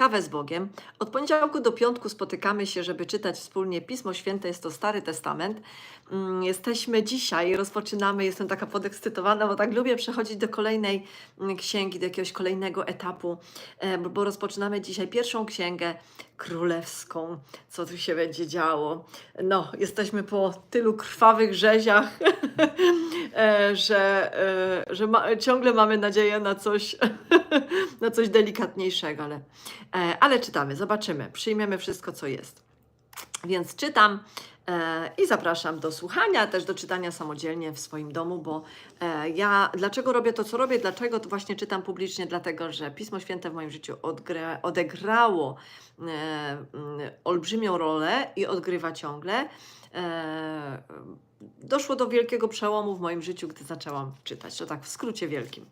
Kawę z Bogiem. Od poniedziałku do piątku spotykamy się, żeby czytać wspólnie Pismo Święte, jest to Stary Testament. Mm, Jesteśmy dzisiaj, rozpoczynamy, jestem taka podekscytowana, bo tak lubię przechodzić do kolejnej mm, księgi, do jakiegoś kolejnego etapu, e, bo bo rozpoczynamy dzisiaj pierwszą księgę królewską. Co tu się będzie działo? No, jesteśmy po tylu krwawych rzeziach, e, że, e, że ma, ciągle mamy nadzieję na coś, na coś delikatniejszego, ale, e, ale czytamy, zobaczymy, przyjmiemy wszystko, co jest. Więc czytam i zapraszam do słuchania, też do czytania samodzielnie w swoim domu, bo e, ja dlaczego robię to, co robię, dlaczego to właśnie czytam publicznie, dlatego że Pismo Święte w moim życiu odgra, odegrało e, mm, olbrzymią rolę i odgrywa ciągle. E, doszło do wielkiego przełomu w moim życiu, gdy zaczęłam czytać. To tak w skrócie wielkim.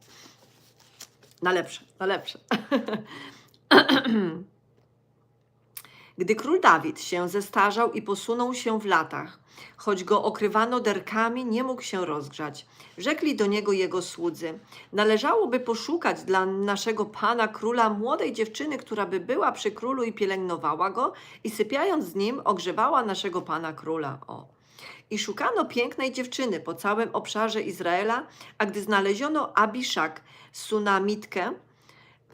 Na lepsze, na lepsze. Gdy król Dawid się zestarzał i posunął się w latach, choć go okrywano derkami, nie mógł się rozgrzać. Rzekli do niego jego słudzy: Należałoby poszukać dla naszego pana króla młodej dziewczyny, która by była przy królu i pielęgnowała go, i sypiając z nim, ogrzewała naszego pana króla. O. I szukano pięknej dziewczyny po całym obszarze Izraela, a gdy znaleziono Abiszak, Sunamitkę,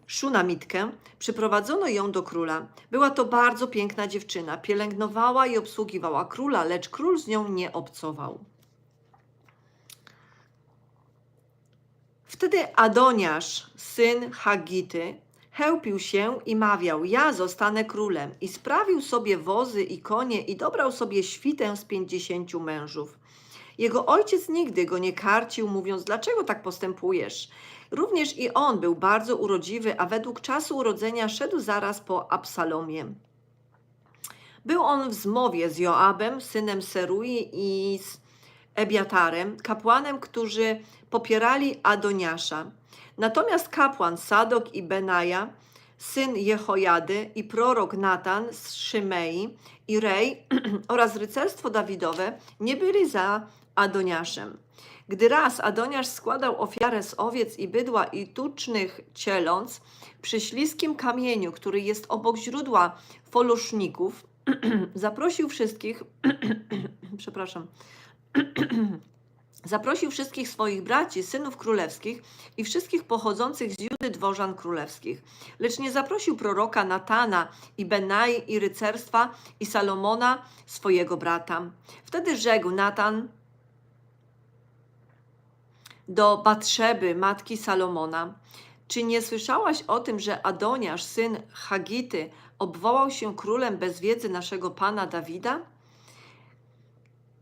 Szunamitkę, przyprowadzono ją do króla. Była to bardzo piękna dziewczyna, pielęgnowała i obsługiwała króla, lecz król z nią nie obcował. Wtedy Adoniasz, syn Hagity, chełpił się i mawiał: Ja zostanę królem. I sprawił sobie wozy i konie i dobrał sobie świtę z pięćdziesięciu mężów. Jego ojciec nigdy go nie karcił, mówiąc: Dlaczego tak postępujesz? Również i on był bardzo urodziwy, a według czasu urodzenia szedł zaraz po Absalomie. Był on w zmowie z Joabem, synem Serui i z Ebiatarem, kapłanem, którzy popierali Adoniasza. Natomiast kapłan Sadok i Benaja, syn Jehojady i prorok Natan z Szymei i Rej oraz rycerstwo Dawidowe nie byli za Adoniaszem. Gdy raz Adoniasz składał ofiarę z owiec i bydła i tucznych cieląc przy śliskim kamieniu, który jest obok źródła foluszników, zaprosił wszystkich, przepraszam, zaprosił wszystkich swoich braci, synów królewskich i wszystkich pochodzących z Judy dworzan królewskich. Lecz nie zaprosił proroka Natana i Benai i rycerstwa i Salomona, swojego brata. Wtedy rzekł Natan do Batrzeby, matki Salomona. Czy nie słyszałaś o tym, że Adoniasz, syn Hagity, obwołał się królem bez wiedzy naszego pana Dawida?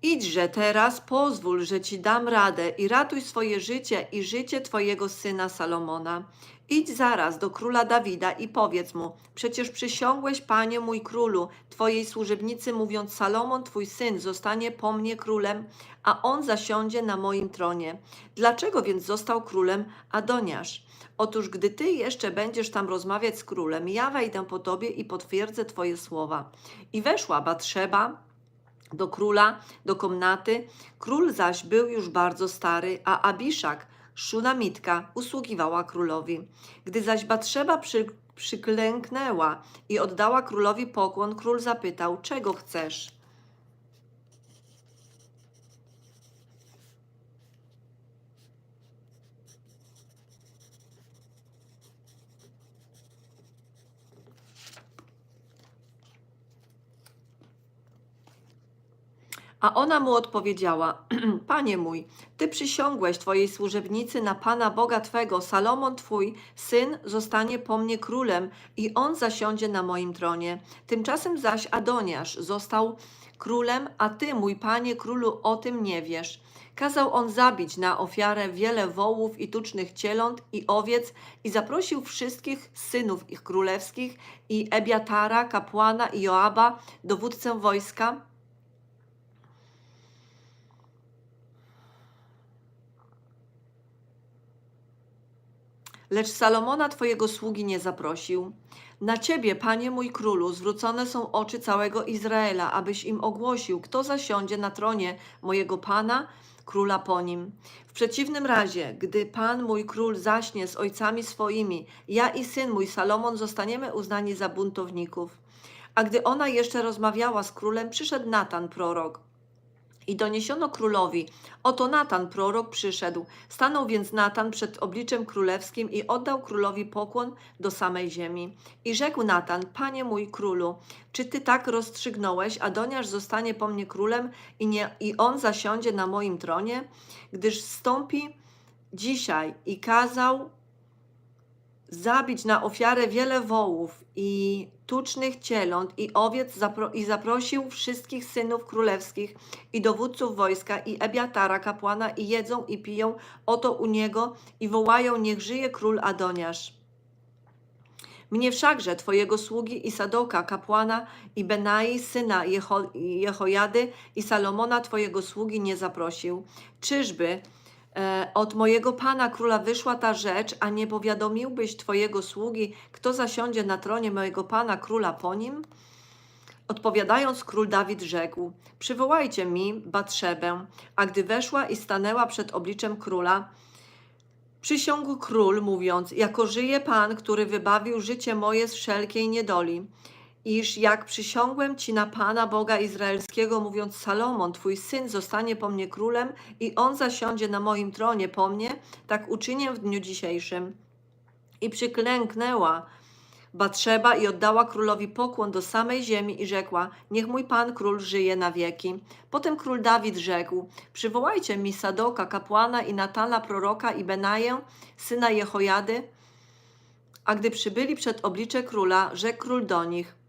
Idźże teraz, pozwól, że ci dam radę i ratuj swoje życie i życie twojego syna Salomona. Idź zaraz do króla Dawida i powiedz mu: Przecież przysiągłeś, panie mój królu, twojej służebnicy, mówiąc: Salomon, twój syn, zostanie po mnie królem, a on zasiądzie na moim tronie. Dlaczego więc został królem Adoniasz? Otóż, gdy ty jeszcze będziesz tam rozmawiać z królem, ja wejdę po tobie i potwierdzę twoje słowa. I weszła Batrzeba, do króla, do komnaty. Król zaś był już bardzo stary, a Abiszak, Szunamitka, usługiwała królowi. Gdy zaś Batrzeba przy, przyklęknęła i oddała królowi pokłon, król zapytał, czego chcesz? A ona mu odpowiedziała: Panie mój, ty przysiągłeś twojej służebnicy na Pana Boga twego, Salomon twój syn zostanie po mnie królem i on zasiądzie na moim tronie. Tymczasem zaś Adoniasz został królem, a ty, mój panie królu, o tym nie wiesz. Kazał on zabić na ofiarę wiele wołów i tucznych cieląt i owiec i zaprosił wszystkich synów ich królewskich i Ebiatara, kapłana i Joaba, dowódcę wojska, Lecz Salomona twojego sługi nie zaprosił. Na ciebie, panie mój królu, zwrócone są oczy całego Izraela, abyś im ogłosił, kto zasiądzie na tronie mojego pana, króla po nim. W przeciwnym razie, gdy Pan mój król zaśnie z ojcami swoimi, ja i syn mój Salomon zostaniemy uznani za buntowników. A gdy ona jeszcze rozmawiała z królem, przyszedł Natan prorok. I doniesiono królowi, oto Natan prorok przyszedł. Stanął więc Natan przed obliczem królewskim i oddał królowi pokłon do samej ziemi. I rzekł Natan, panie mój królu, czy ty tak rozstrzygnąłeś, Adoniasz zostanie po mnie królem i, nie, i on zasiądzie na moim tronie? Gdyż wstąpi dzisiaj i kazał zabić na ofiarę wiele wołów i tucznych cieląt i owiec zapro- i zaprosił wszystkich synów królewskich i dowódców wojska i Ebiatara kapłana i jedzą i piją oto u niego i wołają niech żyje król Adoniasz. Mnie wszakże, twojego sługi i Sadoka, kapłana, i Benai, syna Jeho, Jehojady, i Salomona, twojego sługi, nie zaprosił. Czyżby od mojego pana króla wyszła ta rzecz, a nie powiadomiłbyś twojego sługi, kto zasiądzie na tronie mojego pana króla po nim? Odpowiadając, król Dawid rzekł: Przywołajcie mi Batrzebę. A gdy weszła i stanęła przed obliczem króla, Przysiągł król, mówiąc: Jako żyje Pan, który wybawił życie moje z wszelkiej niedoli, iż jak przysiągłem ci na Pana Boga Izraelskiego, mówiąc: Salomon, twój syn zostanie po mnie królem i on zasiądzie na moim tronie po mnie, tak uczynię w dniu dzisiejszym. I przyklęknęła Batrzeba i oddała królowi pokłon do samej ziemi i rzekła: Niech mój pan król żyje na wieki. Potem król Dawid rzekł: Przywołajcie mi Sadoka, kapłana i Natana, proroka i Benaję, syna Jehojady. A gdy przybyli przed oblicze króla, rzekł król do nich: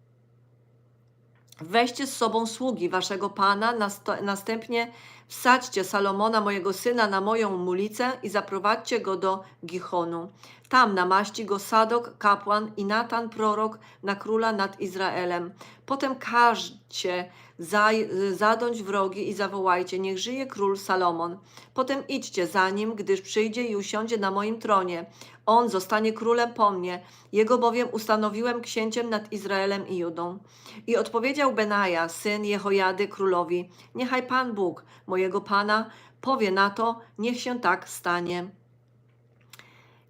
Weźcie z sobą sługi waszego pana, następnie wsadźcie Salomona, mojego syna, na moją mulicę i zaprowadźcie go do Gichonu. Tam namaści go Sadok, kapłan i Natan, prorok, na króla nad Izraelem. Potem każcie zadąć wrogi i zawołajcie, niech żyje król Salomon. Potem idźcie za nim, gdyż przyjdzie i usiądzie na moim tronie. On zostanie królem po mnie, jego bowiem ustanowiłem księciem nad Izraelem i Judą. I odpowiedział Benaja, syn Jehojady, królowi: Niechaj Pan Bóg, mojego Pana, powie na to, niech się tak stanie.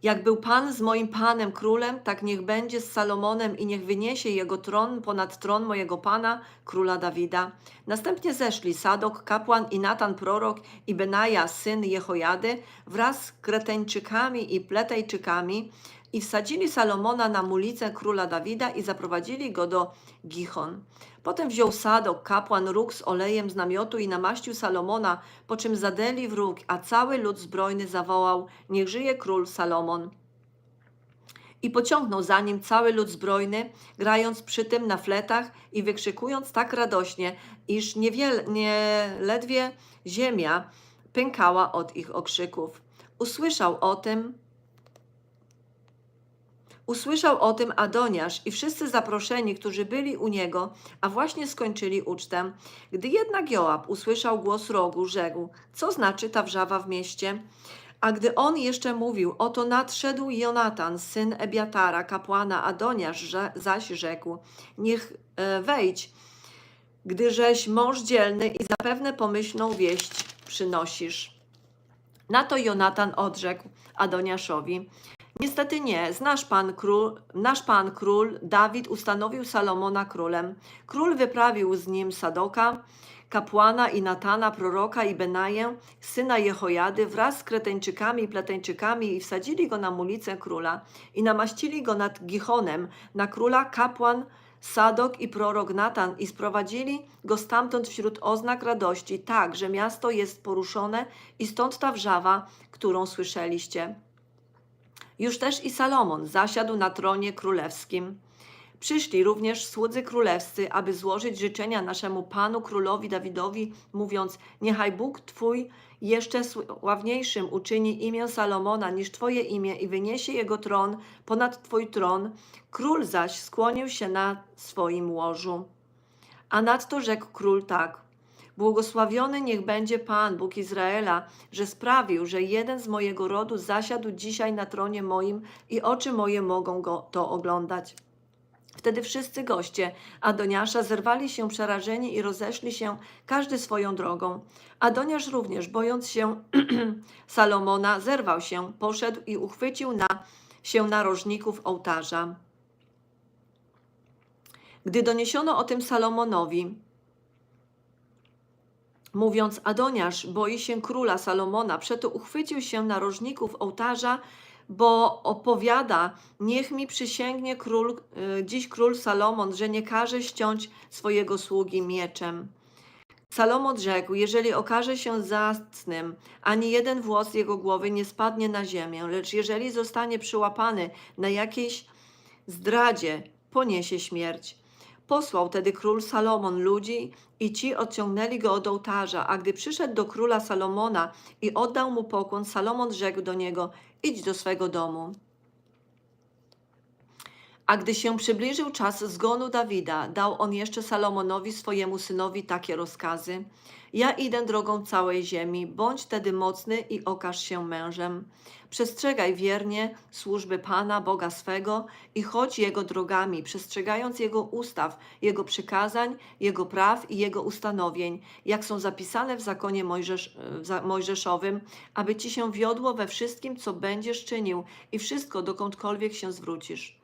Jak był Pan z moim Panem królem, tak niech będzie z Salomonem i niech wyniesie jego tron ponad tron mojego Pana, króla Dawida. Następnie zeszli Sadok, kapłan i Natan prorok i Benaja, syn Jehojady, wraz z Kreteńczykami i Pletejczykami i wsadzili Salomona na mulicę króla Dawida i zaprowadzili go do Gichon. Potem wziął Sadok, kapłan, róg z olejem z namiotu i namaścił Salomona, po czym zadeli wróg, a cały lud zbrojny zawołał: Niech żyje król Salomon. I pociągnął za nim cały lud zbrojny, grając przy tym na fletach i wykrzykując tak radośnie, iż niewiele, nie ledwie ziemia pękała od ich okrzyków. Usłyszał o tym Usłyszał o tym Adoniasz i wszyscy zaproszeni, którzy byli u niego, a właśnie skończyli ucztę. Gdy jednak Joab usłyszał głos rogu, rzekł: Co znaczy ta wrzawa w mieście? A gdy on jeszcze mówił, oto nadszedł Jonatan, syn Ebiatara, kapłana Adoniasz, zaś rzekł: Niech e, wejdź, gdyżeś mąż dzielny i zapewne pomyślną wieść przynosisz. Na to Jonatan odrzekł Adoniaszowi: Niestety nie. Znasz pan król, nasz pan król Dawid ustanowił Salomona królem. Król wyprawił z nim Sadoka, kapłana i Natana, proroka i Benaję, syna Jehojady, wraz z Kreteńczykami i Pleteńczykami i wsadzili go na mulicę króla i namaścili go nad Gichonem, na króla kapłan Sadok i prorok Natan i sprowadzili go stamtąd wśród oznak radości, tak, że miasto jest poruszone i stąd ta wrzawa, którą słyszeliście. Już też i Salomon zasiadł na tronie królewskim. Przyszli również słudzy królewscy, aby złożyć życzenia naszemu panu królowi Dawidowi, mówiąc: Niechaj Bóg twój jeszcze sławniejszym uczyni imię Salomona niż twoje imię i wyniesie jego tron ponad twój tron. Król zaś skłonił się na swoim łożu. A nadto rzekł król tak: Błogosławiony niech będzie Pan, Bóg Izraela, że sprawił, że jeden z mojego rodu zasiadł dzisiaj na tronie moim i oczy moje mogą go to oglądać. Wtedy wszyscy goście Adoniasza zerwali się przerażeni i rozeszli się każdy swoją drogą. Adoniasz również, bojąc się Salomona, zerwał się, poszedł i uchwycił na, się narożników ołtarza. Gdy doniesiono o tym Salomonowi, mówiąc, Adoniasz boi się króla Salomona, przeto uchwycił się narożników ołtarza, bo opowiada, niech mi przysięgnie król, y, dziś król Salomon, że nie każe ściąć swojego sługi mieczem. Salomon rzekł, jeżeli okaże się zacnym, ani jeden włos jego głowy nie spadnie na ziemię, lecz jeżeli zostanie przyłapany na jakiejś zdradzie, poniesie śmierć. Posłał tedy król Salomon ludzi i ci odciągnęli go od ołtarza, a gdy przyszedł do króla Salomona i oddał mu pokłon, Salomon rzekł do niego, idź do swego domu. A gdy się przybliżył czas zgonu Dawida, dał on jeszcze Salomonowi swojemu synowi takie rozkazy. Ja idę drogą całej ziemi, bądź tedy mocny i okaż się mężem. Przestrzegaj wiernie służby Pana, Boga swego i chodź Jego drogami, przestrzegając Jego ustaw, Jego przykazań, Jego praw i Jego ustanowień, jak są zapisane w zakonie Mojżesz, w mojżeszowym, aby Ci się wiodło we wszystkim, co będziesz czynił i wszystko, dokądkolwiek się zwrócisz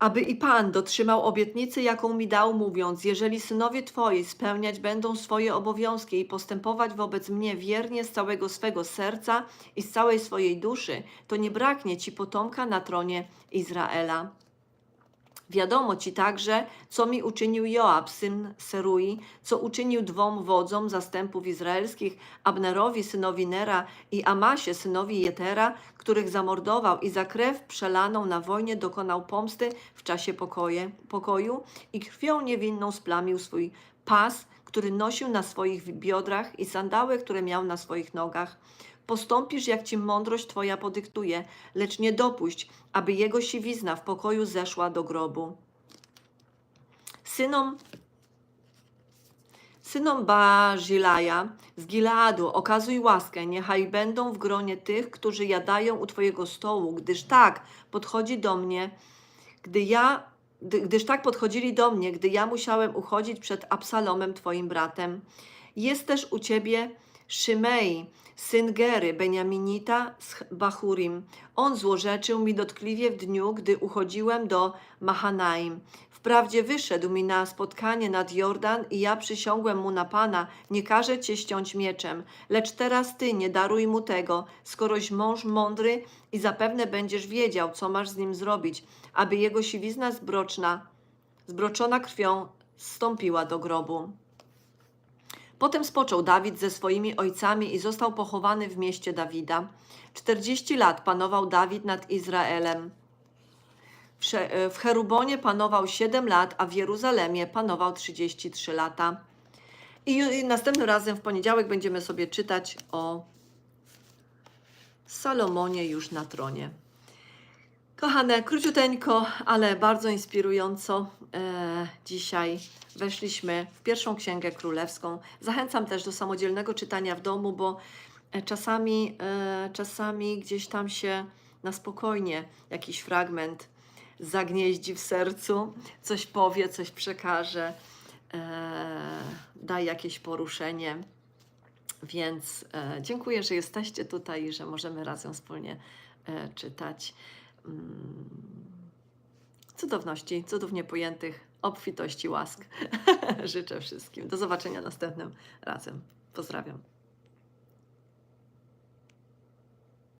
aby i Pan dotrzymał obietnicy, jaką mi dał, mówiąc: Jeżeli synowie Twoi spełniać będą swoje obowiązki i postępować wobec mnie wiernie z całego swego serca i z całej swojej duszy, to nie braknie Ci potomka na tronie Izraela. Wiadomo ci także, co mi uczynił Joab, syn Serui, co uczynił dwom wodzom zastępów izraelskich, Abnerowi, synowi Nera i Amasie, synowi Jetera, których zamordował i za krew przelaną na wojnie dokonał pomsty w czasie pokoje, pokoju i krwią niewinną splamił swój pas, który nosił na swoich biodrach i sandały, które miał na swoich nogach. Postąpisz, jak ci mądrość Twoja podyktuje, lecz nie dopuść, aby jego siwizna w pokoju zeszła do grobu. Synom, synom Bazilaja z Gileadu okazuj łaskę, niechaj będą w gronie tych, którzy jadają u Twojego stołu, gdyż tak podchodzi do mnie, gdy ja, gdy, gdyż tak podchodzili do mnie, gdy ja musiałem uchodzić przed Absalomem, Twoim bratem. Jest też u Ciebie Szymei, syn Gery, Beniaminita z Bachurim. On złorzeczył mi dotkliwie w dniu, gdy uchodziłem do Mahanaim. Wprawdzie wyszedł mi na spotkanie nad Jordan i ja przysiągłem mu na Pana, nie każę cię ściąć mieczem, lecz teraz ty nie daruj mu tego, skoroś mąż mądry i zapewne będziesz wiedział, co masz z nim zrobić, aby jego siwizna zbroczna, zbroczona krwią zstąpiła do grobu. Potem spoczął Dawid ze swoimi ojcami i został pochowany w mieście Dawida. 40 lat panował Dawid nad Izraelem. W W Cherubonie panował 7 lat, a w Jeruzalemie panował 33 lata. I następnym razem w poniedziałek będziemy sobie czytać o Salomonie już na tronie. Kochane, króciuteńko, ale bardzo inspirująco e, dzisiaj weszliśmy w pierwszą księgę królewską. Zachęcam też do samodzielnego czytania w domu, bo e, czasami, e, czasami gdzieś tam się na spokojnie jakiś fragment zagnieździ w sercu, coś powie, coś przekaże, e, da jakieś poruszenie. Więc e, dziękuję, że jesteście tutaj i że możemy razem wspólnie e, czytać. Mm, Cudowności, cudownie pojętych, obfitości łask. Życzę wszystkim. Do zobaczenia następnym razem. Pozdrawiam.